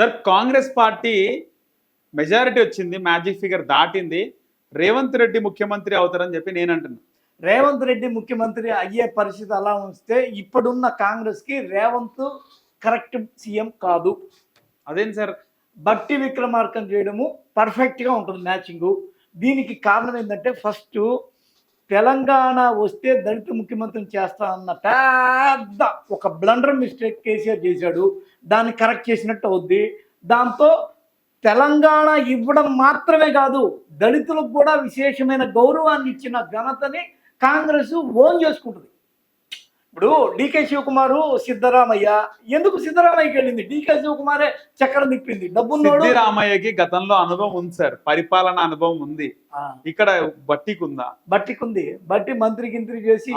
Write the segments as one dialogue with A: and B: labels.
A: Sir Congress party majority వచ్చింది magic figure దాటింది. రేవంత్ రెడ్డి ముఖ్యమంత్రి అవుతారని చెప్పి నేను అంటున్నా.
B: రేవంత్ రెడ్డి ముఖ్యమంత్రి అయ్యే పరిస్థితి అలా ఉంచితే ఇప్పుడున్న కాంగ్రెస్కి రేవంత్ కరెక్ట్ సీఎం కాదు.
A: అదేంటి సార్?
B: బట్టి విక్రమార్కం చేయడము పర్ఫెక్ట్గా ఉంటుంది మ్యాచింగ్. దీనికి కారణం ఏంటంటే ఫస్ట్ తెలంగాణ వస్తే దళిత ముఖ్యమంత్రిని చేస్తా అన్న పెద్ద ఒక బ్లండర్ మిస్టేక్ కేసీఆర్ చేశాడు. దాన్ని కరెక్ట్ చేసినట్టు అవుద్ది. దాంతో తెలంగాణ ఇవ్వడం మాత్రమే కాదు దళితులకు కూడా విశేషమైన గౌరవాన్ని ఇచ్చిన ఘనతని కాంగ్రెస్ ఓన్ చేసుకుంటుంది. ఇప్పుడు డికే శివకుమారు సిద్ధరామయ్య. ఎందుకు సిద్ధరామయ్యకి వెళ్ళింది? డికే శివకుమారే చక్రం తిప్పింది. డబ్బున్నోడు
A: సిద్ధిరామయ్యకి గతంలో అనుభవం ఉంది సార్. పరిపాలన అనుభవం ఉంది. ఇక్కడ బట్టికి ఉందా
B: బట్టికుంది. బట్టి మంత్రి గింత్రి చేసి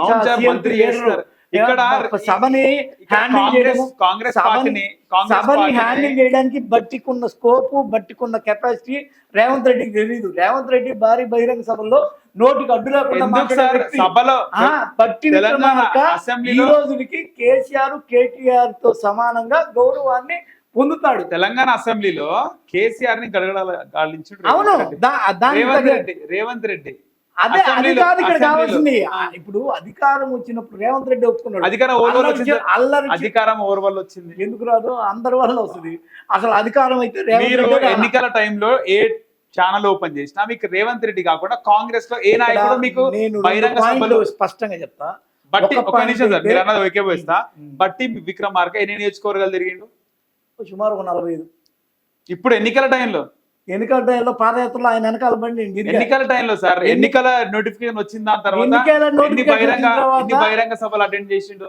A: మంత్రి. చేస్తారు. ఇక్కడ
B: సభని హ్యాండిల్ చేయడము
A: కాంగ్రెస్
B: సభని- హ్యాండిల్ చేయడానికి బట్టికున్న స్కోపు బట్టికున్న కెపాసిటీ రేవంత్ రెడ్డికి తెలియదు రేవంత్ రెడ్డి భారీ బహిరంగ సభలో నోటికి అడ్డు లేకుండా విక్రమార్క ఈ రోజుకి కేసీఆర్ కేటీఆర్తో సమానంగా గౌరవాన్ని పొందుతాడు.
A: తెలంగాణ అసెంబ్లీలో కేసీఆర్ని గడగడాల
B: అవును.
A: రేవంత్ రెడ్డి రేవంత్ రెడ్డి.
B: అదే అది కాదు ఇక్కడ. కావాల్సింది. ఇప్పుడు అధికారం వచ్చినప్పుడు రేవంత్ రెడ్డి ఒప్పుకున్నాడు.
A: అధికారం
B: అల్లరి
A: అధికారం ఓవర్ వల్ల వచ్చింది.
B: ఎందుకు రాదు? అందరి వల్ల వస్తుంది. అసలు అధికారం అయితే.
A: ఎన్నికల టైంలో ఏ ఛానల్ ఓపెన్ చేసినా మీకు రేవంత్ రెడ్డి కాకుండా కాంగ్రెస్లో ఏ నాయకుడు మీకు బహిరంగ సభలు
B: స్పష్టంగా చెప్తా.
A: బట్టి
B: ఒక
A: నిమిషం సార్ మీరు అన్నది ఏకీభవిస్తా
B: ఉమ్.
A: బట్టి విక్రమార్క ఎన్ని నియోజకవర్గాలు తిరిగిండు?
B: సుమారు ఒక నలభై
A: ఇప్పుడు ఎన్నికల టైంలో?
B: ఎన్నికల టైంలో పాదయాత్రలో ఆయన వెనకాల బండి.
A: ఎన్నికల టైంలో సార్
B: ఎన్ని-
A: ఎన్నికల నోటిఫికేషన్ వచ్చిన దాని తర్వాత ఎన్ని బహిరంగ
B: తర్వాత
A: ఎన్ని బహిరంగ సభలు అటెండ్ చేసిండు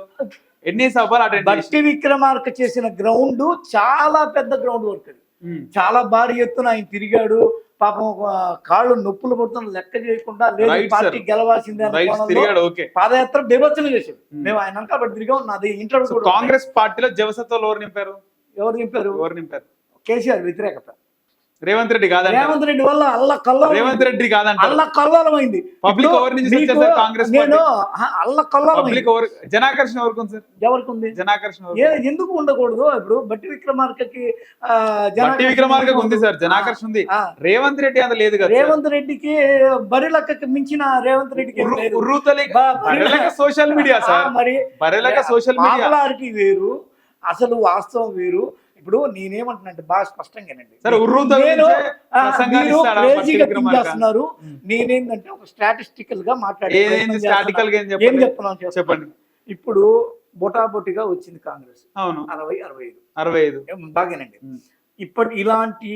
A: ఎన్ని సభలు అటెండ్ చేసిండు
B: బట్టి విక్రమార్క చేసిన గ్రౌండ్ చాలా పెద్ద గ్రౌండ్ వర్క్ అది. చాలా భారీ ఎత్తున ఆయన తిరిగాడు పాపం కాళ్ళు నొప్పులు పడుతున్న లెక్క చేయకుండా లేదు పార్టీ. గెలవాల్సిందే పాదయాత్ర బీభత్సంగా చేశాడు
A: Hmm.
B: మేము ఆయన వెనకాల తిరిగాం నాది ఉంది.
A: కాంగ్రెస్ పార్టీలో జవసత్వాలు ఎవరు నింపారు
B: ఎవరు నింపారు
A: ఎవరు నింపారు
B: కేసీఆర్ వ్యతిరేకత
A: రేవంత్ రెడ్డి కాదంట.
B: రేవంత్ రెడ్డి వల్ల అల్ల కల్లం
A: రేవంత్ రెడ్డి కాదంట.
B: అల్ల కల్లోలమైంది.
A: పబ్లిక్ ఎవరి నుంచి వచ్చేసారు కాంగ్రెస్
B: నేను అల్ల కల్లోలమైంది.
A: పబ్లిక్ ఎవరు? జనాకర్షణ ఎవరికి ఉంది సార్?
B: ఎవరికి ఉంది?
A: జనాకర్షణ?
B: ఎందుకు ఉండకూడదు? ఇప్పుడు బట్టి విక్రమార్కకి
A: బట్టి విక్రమార్క ఉంది సార్. జనాకర్షణ ఉంది. రేవంత్ రెడ్డి అంత లేదు కదా.
B: రేవంత్ రెడ్డికి బరిలక్కకి మించిన రేవంత్ రెడ్డికి
A: సోషల్ మీడియా సార్.
B: మరి
A: బరెలక సోషల్ మీడియా
B: వేరు అసలు వాస్తవం వేరు. ఇప్పుడు నేనేమంటున్నాంటే బాగా
A: ఉర్రూతల
B: నేను చేస్తున్నారు. నేనేంటంటే ఒక స్టాటిస్టికల్గా మాట్లాడే
A: ఏం చెప్పండి
B: చెప్తున్నాను చెప్పండి
A: చెప్పండి.
B: ఇప్పుడు బొటాబొటిగా వచ్చింది కాంగ్రెస్.
A: అవును.
B: అరవై అరవై ఐదు.
A: అరవై ఐదు.
B: బాగానండి. ఇప్పటి ఇలాంటి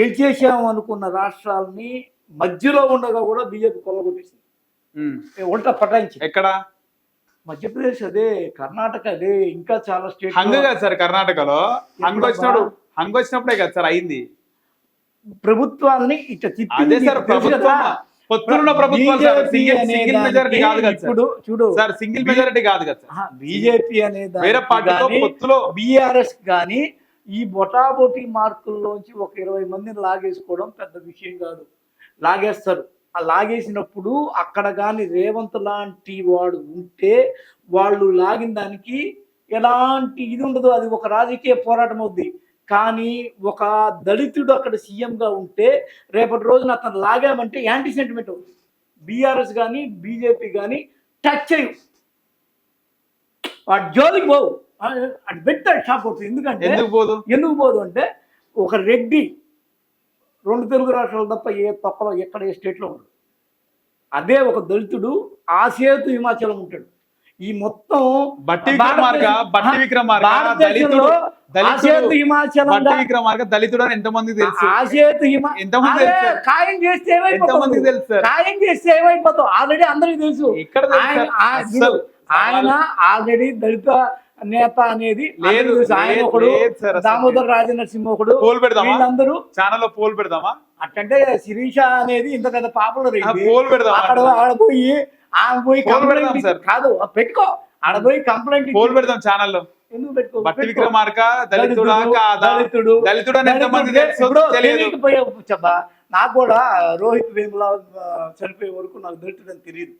B: గెలిచేసాము అనుకున్న రాష్ట్రాలని మధ్యలో ఉండగా కూడా బీజేపీ కొల్లగొట్టేసింది. ఉల్టా పటాయించి
A: ఎక్కడ?
B: మధ్యప్రదేశ్ అదే కర్ణాటక అదే ఇంకా చాలా స్టేట్
A: హంగ్ కదా సార్ కర్ణాటకలో. హంగ్? వచ్చినప్పుడు హంగ్ వచ్చినప్పుడే కదా సార్ అయింది.
B: ప్రభుత్వాలని ఇట్లా తిప్పి
A: అదే సార్ ప్రభుత్వం సింగిల్ మెజారిటీ కాదు కదా సార్.
B: ఇప్పుడు చూడు
A: సార్ సింగిల్ మెజారిటీ కాదు
B: బీజేపీ అనే
A: వేరే పార్టీతో పొత్తులో
B: బీఆర్ఎస్ కానీ ఈ బొటాబొటి మార్కుల్లోంచి ఒక ఇరవై మందిని లాగేసుకోవడం పెద్ద విషయం కాదు. లాగేస్తారు. ఆ లాగేసినప్పుడు అక్కడ కానీ రేవంత్ లాంటి వాడు ఉంటే వాళ్ళు లాగిన దానికి ఎలాంటి ఇది ఉండదు. అది ఒక రాజకీయ పోరాటం అవుద్ది. కానీ ఒక దళితుడు అక్కడ సీఎంగా ఉంటే రేపటి రోజున అతను లాగామంటే యాంటీ సెంటిమెంట్ అవుతుంది బీఆర్ఎస్ కానీ బీజేపీ కానీ టచ్ చేయు. వాడు జోలికి పోవు. అటు పెడతాడు షాప్ అవుతుంది ఎందుకంటే
A: ఎందుకు పోదు?
B: ఎందుకు పోదు అంటే ఒక రెడ్డి రెండు తెలుగు రాష్ట్రాలు తప్ప ఏ తప్పలో ఎక్కడ ఏ స్టేట్లో ఉండదు అదే ఒక దళితుడు ఆ సేతు హిమాచలం ఉంటాడు. ఈ మొత్తం
A: బట్టి విక్రమార్క బట్టి విక్రమార్క దళితుడు
B: హిమాచలం
A: బట్టి విక్రమార్క దళితుడు అని ఎంతమంది తెలుసు?
B: ఆసేతు హిమా
A: ఎంతమంది
B: ఖాయం చేస్తే ఏమైపోతుంది?
A: తెలుసు
B: ఖాయం చేస్తే ఏమైపోతావు? ఆల్రెడీ అందరికీ తెలుసు.
A: ఇక్కడ
B: ఆయన ఆల్రెడీ దళిత నేత అనేది
A: లేదు.
B: ఆయన ఒకడు. దామోదర్ రాజనరసింహ ఒకడు
A: పోల్ పెడదామా?
B: వీళ్ళందరూ
A: ఛానల్లో పోల్ పెడదామా?
B: అట్టంటే శిరీష అనేది ఇంత పెద్ద పాపులర్
A: పోల్ పెడదామా?
B: అక్కడ ఆడ పోయి ఆమె పోయి
A: పోల్
B: కంప్లైంట్
A: పెడదాం సార్.
B: కాదు పెట్టుకో. ఆడ పోయి కంప్లైంట్
A: పోల్ పెడదాం
B: ఛానల్లో
A: బట్టి. విక్రమార్క దళితుడా కాదా?
B: చెప్పా? నాకు కూడా రోహిత్ వేముల చనిపోయే వరకు నాకు దళితుడు అని తెలియదు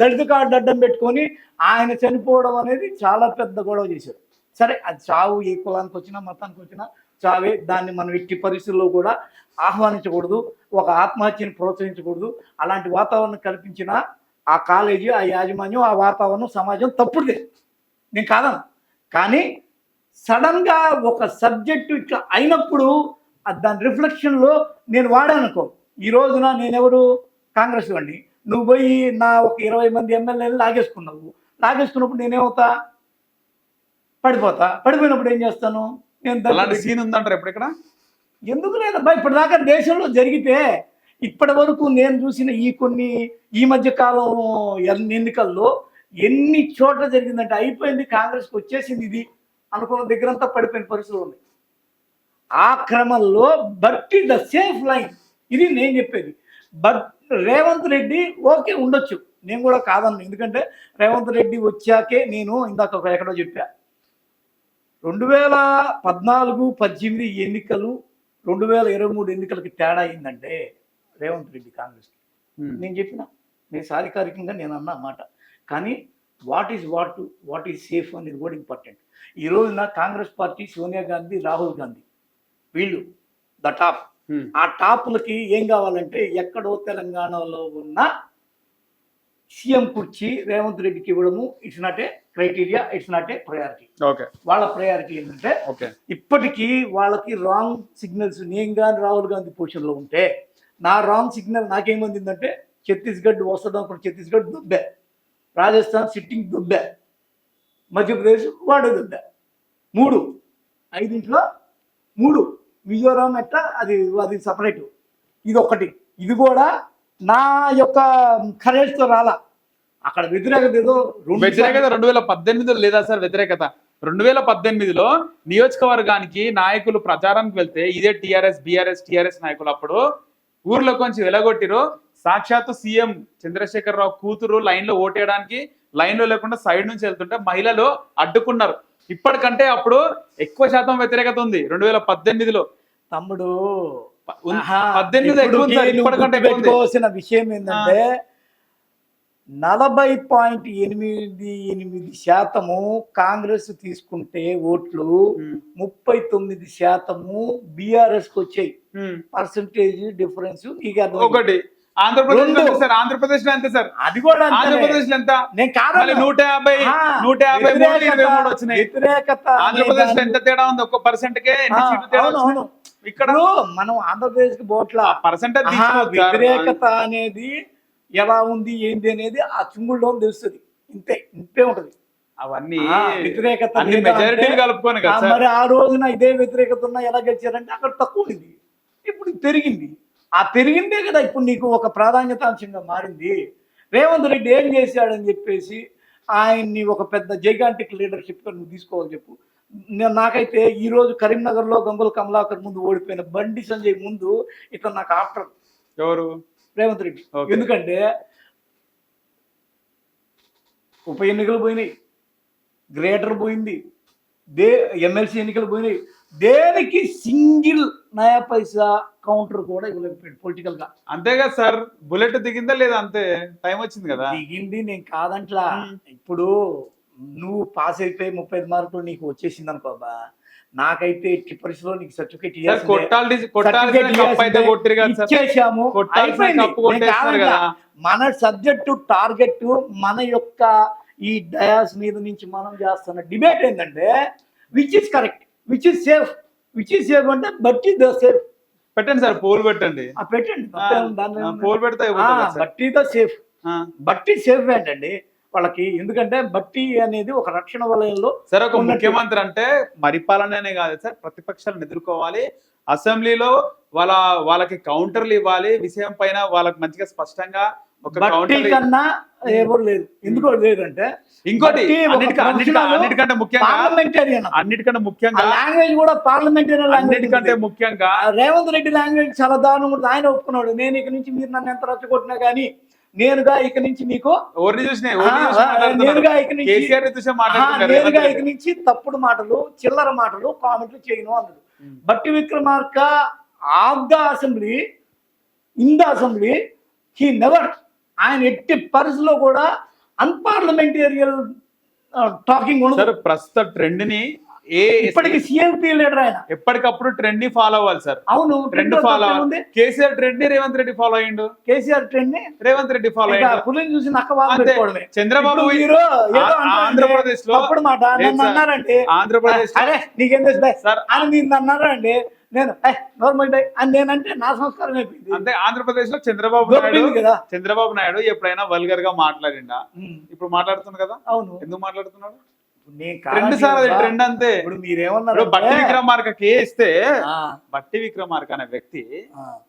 B: దళిత కార్డు అడ్డం పెట్టుకొని ఆయన చనిపోవడం అనేది చాలా పెద్ద గొడవ చేశారు సరే అది చావు ఏ కులానికి వచ్చినా మతానికి వచ్చినా చావే. దాన్ని మనం ఎట్టి పరిస్థితుల్లో కూడా ఆహ్వానించకూడదు ఒక ఆత్మహత్యని ప్రోత్సహించకూడదు. అలాంటి వాతావరణం కల్పించిన ఆ కాలేజీ ఆ యాజమాన్యం ఆ వాతావరణం సమాజం తప్పుడుదే. నేను కాదను కానీ సడన్గా ఒక సబ్జెక్టు ఇట్లా అయినప్పుడు దాని రిఫ్లెక్షన్లో నేను వాడానుకో ఈ రోజున నేనెవరు? కాంగ్రెస్ వాడిని. నువ్వు పోయి నా ఒక ఇరవై మంది ఎమ్మెల్యేలు లాగేసుకున్నావు. లాగేసుకున్నప్పుడు నేనేమవుతా? పడిపోతా. పడిపోయినప్పుడు ఏం చేస్తాను? నేను
A: అలాంటి సీన్ ఉందంటారు ఎప్పుడు ఇక్కడ?
B: ఎందుకు లేదబ్బా ఇప్పటిదాకా దేశంలో జరిగితే ఇప్పటి వరకు నేను చూసిన ఈ కొన్ని ఈ మధ్య కాలం ఎన్ని ఎన్నికల్లో ఎన్ని చోట్ల జరిగిందంటే అయిపోయింది కాంగ్రెస్కి వచ్చేసింది ఇది అనుకున్న దగ్గరంతా పడిపోయిన పరిస్థితులు ఉన్నాయి. ఆ క్రమంలో బట్టి ద సేఫ్ లైన్. ఇది నేను చెప్పేది. బట్ రేవంత్ రెడ్డి ఓకే ఉండొచ్చు. నేను కూడా కాదన్ను. ఎందుకంటే రేవంత్ రెడ్డి వచ్చాకే నేను ఇందాక ఒక ఎక్కడో చెప్పా. రెండు వేల పద్నాలుగు పద్దెనిమిది ఎన్నికలు రెండు వేల ఇరవై మూడు ఎన్నికలకి తేడా అయిందంటే రేవంత్ రెడ్డి కాంగ్రెస్. నేను చెప్పిన. నేను సాధికారికంగా నేను అన్న మాట. కానీ what is what what is safe అనేది కూడా ఇంపార్టెంట్. ఈ రోజున కాంగ్రెస్ పార్టీ సోనియా గాంధీ రాహుల్ గాంధీ వీళ్ళు ద టాప్. ఆ టాపులకి ఏం కావాలంటే ఎక్కడో తెలంగాణలో ఉన్న సీఎం కుర్చీ రేవంత్ రెడ్డికి ఇవ్వడము it's not a criteria it's not a priority.
A: Okay.
B: వాళ్ళ ప్రయారిటీ ఏంటంటే
A: ఓకే.
B: ఇప్పటికీ వాళ్ళకి రాంగ్ సిగ్నల్స్ నేను కానీ రాహుల్ గాంధీ పొజిషన్లో ఉంటే నా రాంగ్ సిగ్నల్ నాకేమందిందంటే ఛత్తీస్గఢ్ వస్తుంది అనుకున్న ఛత్తీస్గఢ్ దుబ్బే. రాజస్థాన్ సిట్టింగ్ దుబ్బే. మధ్యప్రదేశ్ వాడు దుబ్బే. మూడు. ఐదింట్లో మూడు. మిజోరాం ఎట్లా అది అది సపరేట్ ఇది ఒకటి ఇది కూడా నా యొక్క కరేజ్తో రాలా. అక్కడ వ్యతిరేకత ఏదో
A: వ్యతిరేకత రెండు వేల పద్దెనిమిదిలో లేదా సార్ వ్యతిరేకత? రెండు వేల పద్దెనిమిదిలో నియోజకవర్గానికి నాయకులు ప్రచారానికి వెళ్తే ఇదే టిఆర్ఎస్ బిఆర్ఎస్ టిఆర్ఎస్ నాయకులు అప్పుడు ఊర్లో కొంచెం వెలగొట్టిరు. సాక్షాత్తు సీఎం చంద్రశేఖరరావు కూతురు లైన్లో ఓటేయడానికి లైన్లో లేకుండా సైడ్ నుంచి వెళ్తుంటే మహిళలు అడ్డుకున్నారు. ఇప్పటికంటే అప్పుడు ఎక్కువ శాతం వ్యతిరేకత ఉంది. రెండు వేల పద్దెనిమిదిలో
B: తమ్ముడు. గుర్తుపెట్టుకోవాల్సిన విషయం ఏంటంటే నలభై పాయింట్ ఎనిమిది ఎనిమిది శాతము కాంగ్రెస్ తీసుకుంటే ఓట్లు ముప్పై తొమ్మిది శాతము బీఆర్ఎస్కి వచ్చాయి. పర్సంటేజ్ డిఫరెన్స్ నీకు
A: ఒకటి. ఆంధ్రప్రదేశ్ సార్? ఆంధ్రప్రదేశ్లో ఎంత సార్?
B: అది కూడా.
A: ఆంధ్రప్రదేశ్లో ఎంత?
B: నేను కాదు
A: నూట యాభై నూట యాభై మూడు ఇరవై మూడు వచ్చినాయి.
B: వ్యతిరేకత ఆంధ్రప్రదేశ్లో
A: ఎంత తేడా ఉంది? ఒక్క పర్సెంట్ కే ఎన్ని సీట్లు తేడా ఇక్కడ
B: మనం ఆంధ్రప్రదేశ్కి బోట్ల
A: పర్సెంటేజ్
B: వ్యతిరేకత అనేది ఎలా ఉంది ఏంది అనేది ఆ చుంగుల్లో తెలుస్తుంది. ఇంతే ఇంతే ఉంటది.
A: అవన్నీ
B: వ్యతిరేకత
A: కలుపుకొని
B: మరి ఆ రోజున ఇదే వ్యతిరేకత ఉన్నా ఎలా గెలిచారంటే అక్కడ తక్కువ ఉంది. ఇప్పుడు పెరిగింది. ఆ పెరిగిందే కదా ఇప్పుడు నీకు ఒక ప్రాధాన్యతాంశంగా మారింది. రేవంత్ రెడ్డి ఏం చేశాడని చెప్పేసి ఆయన్ని ఒక పెద్ద జైగాంటిక్ లీడర్షిప్ నువ్వు తీసుకోవాలి చెప్పు. నాకైతే ఈ రోజు కరీంనగర్లో గంగుల కమలాకర్ ముందు ఓడిపోయిన బండి సంజయ్ ముందు ఇట్లా నాకు ఆఫ్టర్.
A: ఎవరు?
B: రేవంత్ రెడ్డి. ఎందుకంటే ఉప ఎన్నికలు పోయినాయి. గ్రేటర్ పోయింది. దే ఎమ్మెల్సీ ఎన్నికలు పోయినాయి. దేనికి సింగిల్ నయా పైసా కౌంటర్ కూడా ఇవ్వలేకపోయాడు పొలిటికల్గా
A: అంతే కదా సార్ బుల్లెట్ దిగిందా లేదా అంతే? టైం వచ్చింది కదా.
B: దిగింది నేను కాదంట్లా. ఇప్పుడు నువ్వు పాస్ అయిపోయి ముప్పై ఐదు మార్కులు నీకు వచ్చేసింది అనుకోబా నాకైతే ఎట్టి పరిస్థితిలో నీకు సర్టిఫికేట్ ఇచ్చేసాము. మన సబ్జెక్టు టార్గెట్ మన యొక్క ఈ డయాస్ మీద నుంచి మనం చేస్తున్న డిబేట్ ఏంటంటే which is correct which is safe which is safe అంటే బట్టి ద సేఫ్
A: పెట్టండి సార్ పోల్ పెట్టండి.
B: పెట్టండి.
A: పోల్ పెడితే సార్.
B: బట్టి ద సేఫ్
A: ఆ.
B: బట్టి సేఫ్ ఏంటండి? వాళ్ళకి. ఎందుకంటే బట్టి అనేది ఒక రక్షణ వలయంలో
A: సార్ ఒక. ముఖ్యమంత్రి అంటే పరిపాలననే కాదు సార్ ప్రతిపక్షాలను ఎదుర్కోవాలి. అసెంబ్లీలో వాళ్ళ వాళ్ళకి కౌంటర్లు ఇవ్వాలి. విషయం పైన వాళ్ళకి మంచిగా స్పష్టంగా
B: కన్నా ఎవరు లేదు ఎందుకో లేదంటే
A: ఇంకోటి అన్నిటికంటే ముఖ్యంగా అన్నిటికంటే ముఖ్యంగా
B: లాంగ్వేజ్ కూడా పార్లమెంటేరియన్
A: అన్నిటికంటే ముఖ్యంగా
B: రేవంత్ రెడ్డి లాంగ్వేజ్ చాలా దారుణం ఉంటుంది. ఆయన ఒప్పుకున్నాడు. నేను ఇక నుంచి మీరు నన్ను ఎంత రచ్చగొట్టినా కానీ నేనుగా ఇక నుంచి ఆ, నేనుగా ఇక నుంచి నేనుగా ఇక. నుంచి తప్పుడు మాటలు చిల్లర మాటలు కామెంట్లు చేయను అన్నాడు. Bhatti Vikramarka of the assembly in the assembly he never ఆయన ఎట్టి పరిస్థితిలో కూడా అన్పార్లమెంటేరియల్ టాకింగ్ ఉండదు
A: సార్ ప్రస్తుత ట్రెండ్ని ఏ
B: ఇప్పటికి సిఎల్పి లీడర్ ఆయన.
A: ఎప్పటికప్పుడు ట్రెండ్ని ఫాలో అవ్వాలి సార్.
B: అవును
A: ట్రెండ్ ఫాలో
B: ఉంది.
A: కేసీఆర్ ట్రెండ్ని రేవంత్ రెడ్డి ఫాలో అయ్యిండు.
B: కేసీఆర్ ట్రెండ్ని
A: రేవంత్ రెడ్డి ఫాలో అయ్యిండు.
B: పులిని చూసి నక్క
A: చంద్రబాబు ఆంధ్రప్రదేశ్లో
B: తప్పుడు మాట నన్ను. అన్నారంటే
A: ఆంధ్రప్రదేశ్
B: అరే నీకేం తెలుసు?
A: సార్
B: అని మీరు అన్నారంటే నేను నార్మల్ డే. అని నేనంటే నా సంస్కారం అయిపోయింది.
A: అంతే ఆంధ్రప్రదేశ్లో చంద్రబాబు నాయుడు
B: కదా.
A: చంద్రబాబు నాయుడు ఎప్పుడైనా వల్గర్గా మాట్లాడిండా? ఇప్పుడు మాట్లాడుతుంది కదా?
B: అవును.
A: ఎందుకు మాట్లాడుతున్నాడు?
B: నేను
A: ట్రెండ్ సార్ అది ట్రెండ్ అంతే.
B: ఇప్పుడు మీరేమన్నారు
A: ఇప్పుడు బట్టి విక్రమార్క ఇస్తే
B: ఆ,
A: బట్టి విక్రమార్క అనే వ్యక్తి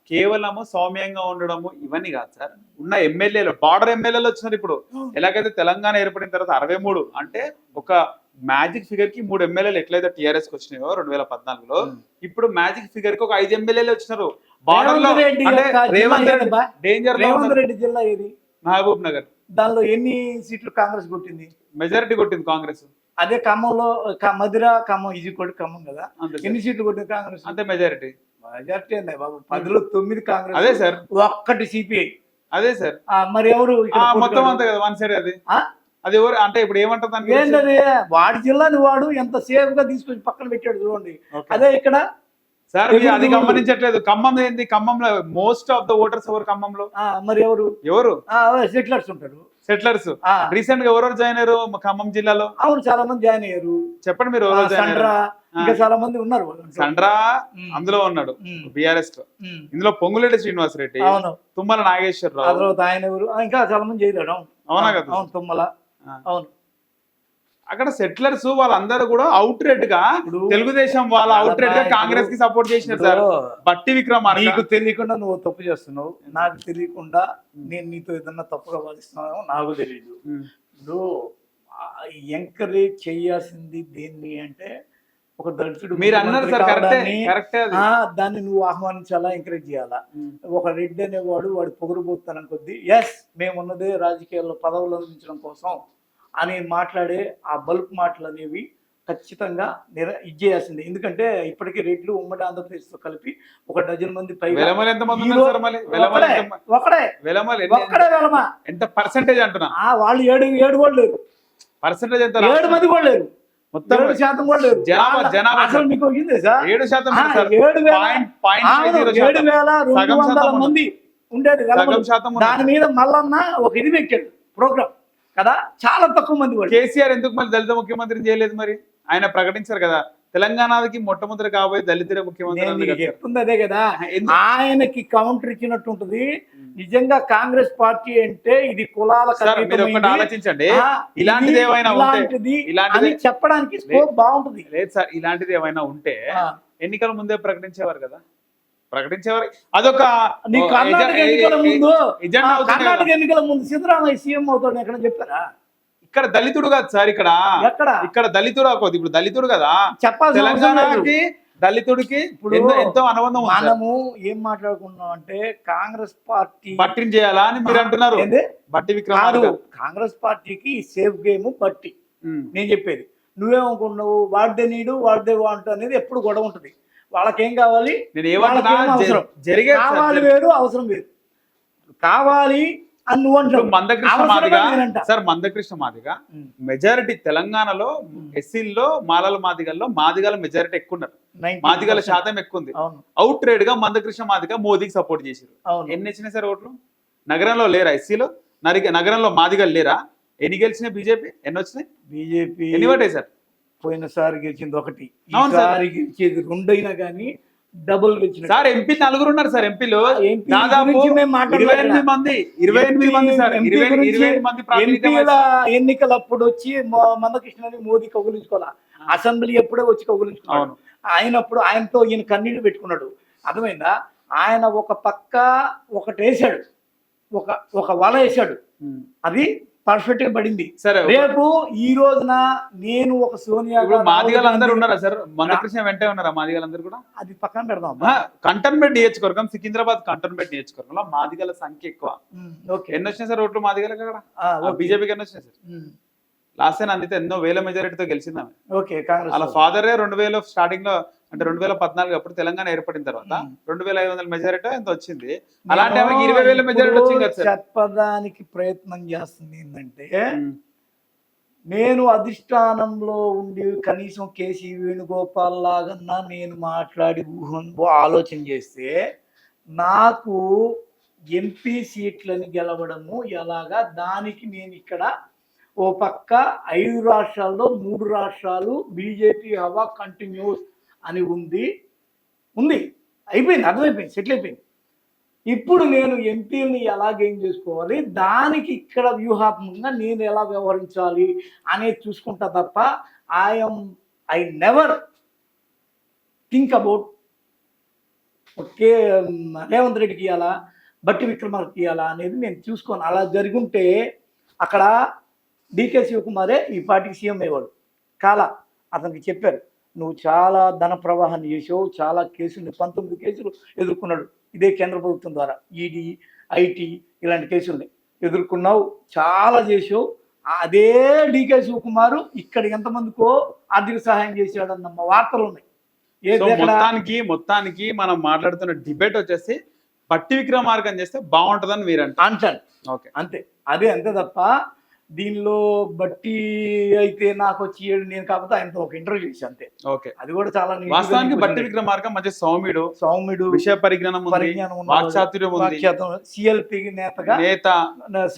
A: కేవలము సౌమ్యంగా ఉండడము ఇవన్నీ కాదు సార్. ఉన్న ఎమ్మెల్యేలు బార్డర్ ఎమ్మెల్యేలు వచ్చినారు ఇప్పుడు. ఎలాగైతే తెలంగాణ ఏర్పడిన తర్వాత అరవై మూడు అంటే ఒక మ్యాజిక్ ఫిగర్కి మూడు ఎమ్మెల్యేలు ఎట్లయితే టిఆర్ఎస్కి వచ్చినాయో రెండు వేల పద్నాలుగులో. ఇప్పుడు మ్యాజిక్ ఫిగర్కి ఒక ఐదు ఎమ్మెల్యేలు వచ్చినారు. బార్డర్లో
B: రేవంత్ రెడ్డి?
A: డేంజర్
B: రేవంత్. రెడ్డి జిల్లా ఏది?
A: మహబూబ్ నగర్.
B: దానిలో ఎన్ని సీట్లు కాంగ్రెస్ కొట్టింది?
A: మెజారిటీ కొట్టింది కాంగ్రెస్.
B: అదే ఖమ్మంలో మధిర ఖమ్మం ఇది కూడా ఖమ్మం కదా. ఎన్ని సీట్లు కొట్టింది కాంగ్రెస్?
A: అంతే మెజారిటీ
B: మెజార్టీ అన్నాయి బాబు. పదిలో తొమ్మిది కాంగ్రెస్.
A: అదే సార్.
B: ఒక్కటి సిపిఐ.
A: అదే సార్.
B: మరి ఎవరు
A: మొత్తం అంతే కదా వన్ సైడ్ అది? అది ఎవరు అంటే ఇప్పుడు ఏమంటారు?
B: ఏంటది? వాడి జిల్లాని వాడు ఎంత సేఫ్గా తీసుకొచ్చి పక్కన పెట్టాడు చూడండి. అదే ఇక్కడ
A: సార్ అది
B: ఎవరు?
A: గమనించట్లేదు. ఖమ్మం ఏంది? ఖమ్మంలో మోస్ట్ ఆఫ్ ద ఓటర్స్ ఎవరు ఖమ్మంలో?
B: మరి ఎవరు?
A: ఎవరు?
B: సెటిలర్స్ ఉంటారు.
A: సెటిలర్స్ రీసెంట్గా ఎవరెవరు జాయిన్ అయ్యారు ఖమ్మం జిల్లాలో?
B: అవును చాలా మంది జాయిన్ అయ్యారు.
A: చెప్పండి మీరు
B: ఆ,
A: ఎవరెవరు జాయిన్
B: ఇంకా చాలా మంది ఉన్నారు.
A: సండ్రా అందులో ఉన్నాడు
B: బిఆర్ఎస్లో.
A: ఇందులో పొంగులేటి శ్రీనివాస్ రెడ్డి
B: అవును.
A: తుమ్మల నాగేశ్వరరావు.
B: తర్వాత ఆయన ఎవరు? ఇంకా చాలా మంది చేయలేడు అవును.
A: కదా?
B: అవును తుమ్మల. అవును.
A: అక్కడ సెటిలర్స్ వాళ్ళందరూ కూడా అవుట్
B: రెడ్గా
A: తెలుగుదేశం వాళ్ళ అవుట్ రెడ్గా కాంగ్రెస్కి సపోర్ట్ చేసినారు సార్. బట్టి విక్రమార్క.
B: నీకు తెలియకుండా నువ్వు తప్పు చేస్తున్నావు. నాకు తెలియకుండా నేను నీతో ఏదన్నా తప్పుగా వాదిస్తున్నావు నాకు తెలియదు. ఇప్పుడు ఎంకరేజ్ చేయాల్సింది దేన్ని అంటే ఒక దళితుడు
A: మీరు అన్నారు సార్ కరెక్టే
B: దాన్ని నువ్వు ఆహ్వానించాలా ఎంకరేజ్ చేయాలా. ఒక రెడ్డి అనేవాడు వాడు పొగరుబోతానం కొద్దీ ఎస్ మేమున్నదే రాజకీయాల్లో పదవులు అందించడం కోసం అని మాట్లాడే ఆ బల్క్ మాటలు అనేవి ఖచ్చితంగా నిర ఇది చేయాల్సిందే. ఎందుకంటే ఇప్పటికీ రెడ్లు ఉమ్మడి ఆంధ్రప్రదేశ్తో కలిపి ఒక డజన్ మంది
A: ఎంత పర్సెంటేజ్ అంటున్నా?
B: ఆ వాళ్ళు ఏడు ఏడు లేరు.
A: పర్సెంటేజ్ ఎంత
B: ఏడు మంది కూడా లేరు.
A: మొత్తం
B: ఏడు శాతం కూడా లేరు.
A: జనాభా-
B: వాళ్ళ-
A: జనాభా
B: అసలు మీకు
A: ఏడు శాతం
B: ఏడు వేల రెండు వందల మంది ఉండేది. దాని మీద మల్లన్న ఒక ఇది పెట్టాడు ప్రోగ్రామ్. కదా? చాలా తక్కువ మంది
A: కేసీఆర్ ఎందుకు మరి దళిత ముఖ్యమంత్రిని చేయలేదు మరి? ఆయన ప్రకటించారు కదా. తెలంగాణకి మొట్టమొదటి కాబోయే దళితుడే ముఖ్యమంత్రి
B: చెప్తుంది అదే కదా? ఆయనకి కౌంటర్ ఇచ్చినట్టు ఉంటది. నిజంగా కాంగ్రెస్ పార్టీ అంటే ఇది కులాల.
A: ఆలోచించండి. ఇలాంటిది ఏమైనా
B: ఇలాంటిది
A: ఇలాంటిది
B: చెప్పడానికి స్కోప్ బాగుంటుంది.
A: లేదు సార్ ఇలాంటిది ఏమైనా ఉంటే ఎన్నికల ముందే ప్రకటించేవారు కదా. ప్రకటించేవారు. అదొక
B: నీ కర్ణాటక ఎన్నికల ముందు కర్ణాటక. ఎన్నికల ముందు సిద్ధరామయ్య సీఎం అవుతాడు ఎక్కడ చెప్పారా?
A: ఇక్కడ దళితుడు కాదు సార్ ఇక్కడ.
B: ఎక్కడ?
A: ఇక్కడ దళితుడు అవ్వదు ఇప్పుడు దళితుడు కదా. తెలంగాణకి దళితుడికి
B: ఇప్పుడు
A: ఎంతో అనుబంధం.
B: మనము ఏం మాట్లాడుకున్నాం అంటే కాంగ్రెస్ పార్టీ
A: బట్టిని చేయాలా అని మీరు అంటున్నారు? బట్టి
B: కాదు
A: విక్రమార్క
B: కాంగ్రెస్ పార్టీకి సేఫ్ గేమ్ బట్టి. నేను చెప్పేది నువ్వేమనుకున్నావు వాడిదే నీడు వాడిదే వాంటు అనేది ఎప్పుడు గొడవ ఉంటుంది. వాళ్ళకేం కావాలి?
A: నేను ఏమంటున్నా
B: వాళ్ళకేం అవసరం?
A: జ- జరిగేది సార్.
B: కావాలి వేరు అవసరం వేరు. కావాలి అని నువ్వు అంటావు.
A: మందకృష్ణ మాదిగా. సార్ మందకృష్ణ మాదిగా. మెజారిటీ తెలంగాణలో ఎస్సీల్లో మాలల మాదిగల్లో మాదిగల మెజారిటీ ఎక్కువ ఉన్నారు
B: 90%
A: మాదిగల శాతం ఎక్కువ ఉంది అవుట్ రేడ్గా మందకృష్ణ మాదిగా మోదీకి సపోర్ట్ చేశారు. ఎన్ని వచ్చినాయి సార్ ఓట్లు? నగరంలో లేరా? ఎస్సీలో? నగరంలో మాదిగలు లేరా? ఎన్ని గెలిచినాయి బీజేపీ? ఎన్ని వచ్చినాయి?
B: బీజేపీ
A: ఎన్ని పడ్డాయి సార్
B: పోయినసారి గెలిచింది ఒకటి. ఈసారి గెలిచేది రెండైనా కానీ డబుల్ గెలిచిన
A: సార్ ఎంపీ నలుగురు ఉన్నారు సార్ ఎంపీలు.
B: ఎంపీ
A: దాదాపు ఇరవై ఎనిమిది మంది ఇరవై ఎనిమిది మంది సార్ ఇరవై ఎనిమిది మంది
B: ఎంపీల
A: వహిస్తున్నారు.
B: ఎన్నికలప్పుడు వచ్చి మందకృష్ణని మోదీ కౌగులించుకోవాలా? అసెంబ్లీ ఎప్పుడే వచ్చి కౌగులించుకున్నాడు. ఆయనప్పుడు ఆయనతో ఈయన కన్నీళ్ళు పెట్టుకున్నాడు. అర్థమైందా? ఆయన ఒక పక్క ఒకటి వేసాడు ఒక ఒక వల వేసాడు. అది పర్ఫెక్ట్గా పడింది.
A: సరే
B: రేపు ఈ రోజున నేను ఒక సోనియా
A: మాదిగలు అందరూ ఉన్నారా సార్ మందకృష్ణ వెంటే ఉన్నారా మాదిగలు అందరూ కూడా?
B: అది పక్కన పెడదాం.
A: కంటోన్మెంట్ నియోజకవర్గం సికింద్రాబాద్ కంటోన్మెంట్ నియోజకవర్గంలో మాదిగల సంఖ్య ఎక్కువ.
B: ఓకే.
A: ఎన్ని వచ్చినాయి సార్ ఓట్లు మాదిగలకు అక్కడ. బీజేపీకి ఎన్ని వచ్చినాయి సార్ లాస్ట్ టైం అందితే ఎన్నో వేల మెజారిటీతో గెలిచింది
B: ఓకే కాంగ్రెస్
A: వాళ్ళ ఫాదరే రెండు వేల స్టార్టింగ్లో అంటే రెండు వేల పద్నాలుగు అప్పుడు తెలంగాణ ఏర్పడిన తర్వాత. రెండు వేల ఐదు వందల మెజారిటీ ఎంత వచ్చింది అలాంటి ఆమెకి ఇరవై వేల మెజారిటీ వచ్చింది
B: చెప్పడానికి ప్రయత్నం చేస్తుంది ఏంటంటే. నేను అధిష్టానంలో ఉండి కనీసం కేసీ వేణుగోపాల్ లాగన్నా నేను మాట్లాడి ఊహ ఆలోచన చేస్తే నాకు ఎంపీ సీట్లని గెలవడము ఎలాగా దానికి నేను ఇక్కడ ఓ పక్క ఐదు రాష్ట్రాల్లో మూడు రాష్ట్రాలు బీజేపీ హవా కంటిన్యూస్ అని ఉంది. ఉంది. అయిపోయింది అర్థమైపోయింది సెటిల్ అయిపోయింది. ఇప్పుడు నేను ఎంపీని ఎలా గెయిన్ చేసుకోవాలి? దానికి ఇక్కడ వ్యూహాత్మకంగా నేను ఎలా వ్యవహరించాలి అనేది చూసుకుంటా తప్ప I'm I never think about okay Revanth రెడ్డికి ఇవ్వాలా బట్టి విక్రమార్కి ఇవ్వాలా అనేది నేను చూసుకోను. అలా జరుగుంటే అక్కడ డికే శివకుమారే ఈ పార్టీకి సీఎం అయ్యేవాడు. కాలా అతనికి చెప్పారు. నువ్వు చాలా ధన ప్రవాహాన్ని చేసావు చాలా కేసులు పంతొమ్మిది కేసులు ఎదుర్కొన్నాడు. ఇదే కేంద్ర ప్రభుత్వం ద్వారా. ఈడీ ఐటీ ఇలాంటి కేసుల్ని ఎదుర్కొన్నావు చాలా చేసావు. అదే డీకే శివకుమార్ ఇక్కడ ఎంతమందికో ఆర్థిక సహాయం చేశాడన్న వార్తలు ఉన్నాయి.
A: మొత్తానికి మొత్తానికి మనం మాట్లాడుతున్న డిబేట్ వచ్చేసి పట్టి విక్రమార్కం చేస్తే బాగుంటుందని మీరు అంటారు ఓకే.
B: అంతే. అదే అంతే తప్ప దీనిలో బట్టి అయితే నాకు వచ్చి నేను కాకపోతే ఆయనతో ఒక ఇంటర్వ్యూ చేసి అంతే.
A: ఓకే.
B: అది కూడా చాలా
A: వాస్తవానికి
B: నీకు
A: బట్టి
B: వచ్చింది.
A: విక్రమార్కం మంచి సౌమ్యుడు
B: సౌమ్యుడు
A: విషయ పరిజ్ఞానం
B: పరిజ్ఞానం
A: వాక్చాతుర్యం
B: CLP నేతగా
A: నేత.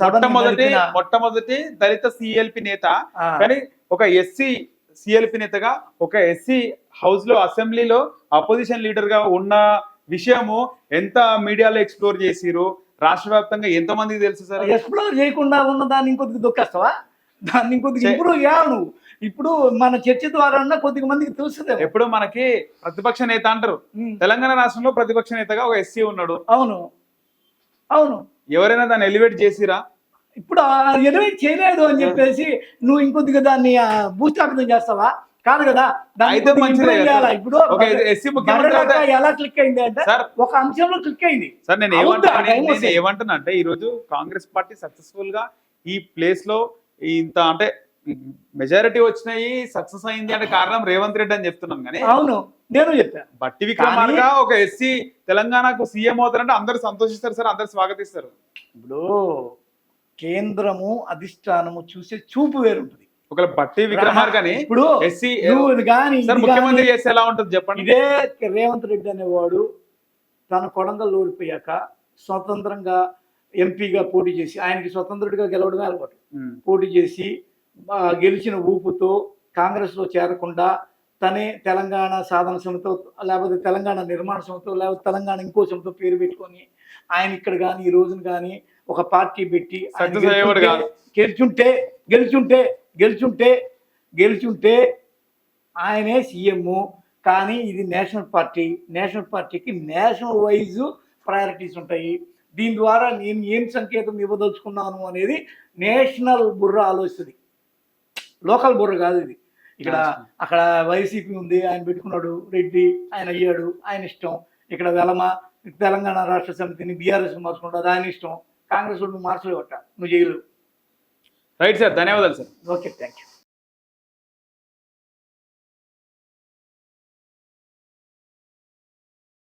A: మొట్టమొదటి మొట్టమొదటి దళిత సిఎల్పి నేత. కానీ ఒక ఎస్సీ సిఎల్పి నేతగా ఒక ఎస్సీ హౌస్లో అసెంబ్లీలో అపోజిషన్ లీడర్గా ఉన్న విషయము ఎంత మీడియాలో ఎక్స్ప్లోర్ చేసిరు రాష్ట్ర వ్యాప్తంగా ఎంత మందికి తెలుసు సార్
B: ఎక్స్ప్లోర్ చేయకుండా ఉన్న దాన్ని ఇంకొద్దిగా దొక్కేస్తావా? దాన్ని ఇంకొద్దిగా ఇంప్రూవ్ చేయాలి నువ్వు ఇప్పుడు మన చర్చ ద్వారా కొద్దిగా మందికి తెలుస్తుంది
A: ఎప్పుడు మనకి ప్రతిపక్ష నేత అంటారు. తెలంగాణ రాష్ట్రంలో ప్రతిపక్ష నేతగా ఒక ఎస్సీ ఉన్నాడు.
B: అవును. అవును.
A: ఎవరైనా దాన్ని ఎలివేట్ చేసిరా?
B: ఇప్పుడు ఎలివేట్ చేయలేదు అని చెప్పేసి నువ్వు ఇంకొద్దిగా దాన్ని భూస్థాపితం చేస్తావా? కాదు కదా
A: అయితే?
B: ఇప్పుడు ఎలా క్లిక్ అయింది అంటే ఒక అంశంలో క్లిక్ అయింది.
A: సార్ నేను
B: వస్తుంది.
A: ఏమంటున్నా అంటే ఈ రోజు కాంగ్రెస్ పార్టీ సక్సెస్ఫుల్గా ఈ ప్లేస్లో ఇంత అంటే మెజారిటీ వచ్చినాయి సక్సెస్ అయింది అంటే కారణం రేవంత్ రెడ్డి అని చెప్తున్నాం కానీ
B: అవును నేను చెప్పాను
A: బట్టి విక్రమార్క ఒక ఎస్సీ తెలంగాణకు సీఎం అవుతారంటే అందరు సంతోషిస్తారు సార్ అందరు స్వాగతిస్తారు.
B: ఇప్పుడు కేంద్రము అధిష్టానము చూసే చూపు వేరుంటుంది.
A: ఒకవేళ బట్టి విక్రమార్కని
B: ఇప్పుడు
A: ఎస్సీ ముఖ్యమంత్రి చేస్తే ఎలా ఉంటుంది చెప్పండి.
B: ఇదే రేవంత్ రెడ్డి అనేవాడు తన కొడంగల్ ఓడిపోయాక స్వతంత్రంగా ఎంపీగా పోటీ చేసి ఆయనకి స్వతంత్రుడిగా గెలవడమే అలవాటు. పోటీ చేసి గెలిచిన ఊపుతో కాంగ్రెస్లో చేరకుండా తనే తెలంగాణ సాధన సమితో లేకపోతే తెలంగాణ నిర్మాణ సమితో లేకపోతే తెలంగాణ ఇంకో సమితో పేరు పెట్టుకొని ఆయన ఇక్కడ కానీ ఈ రోజున కానీ ఒక పార్టీ పెట్టి గెలుచుంటే- గెలుచుంటే గెలుచుంటే గెలుచుంటే ఆయనే సీఎం. కానీ ఇది నేషనల్ పార్టీ. నేషనల్ పార్టీకి నేషనల్ వైజ్ ప్రయారిటీస్ ఉంటాయి. దీని ద్వారా నేను ఏం సంకేతం ఇవ్వదలుచుకున్నాను అనేది నేషనల్ బుర్ర ఆలోచిస్తుంది. లోకల్ బుర్ర కాదు ఇది. ఇక్కడ అక్కడ వైసీపీ ఉంది ఆయన పెట్టుకున్నాడు రెడ్డి ఆయన అయ్యాడు ఆయన ఇష్టం. ఇక్కడ వెలమ తెలంగాణ రాష్ట్ర సమితిని బీఆర్ఎస్ మార్చుకుంటాడు అది ఆయన ఇష్టం. కాంగ్రెస్ వాళ్ళు మార్చలేవట నువ్వు చేయలేవు
A: రైట్ సార్ ధన్యవాదాలు సార్.
B: Okay thank you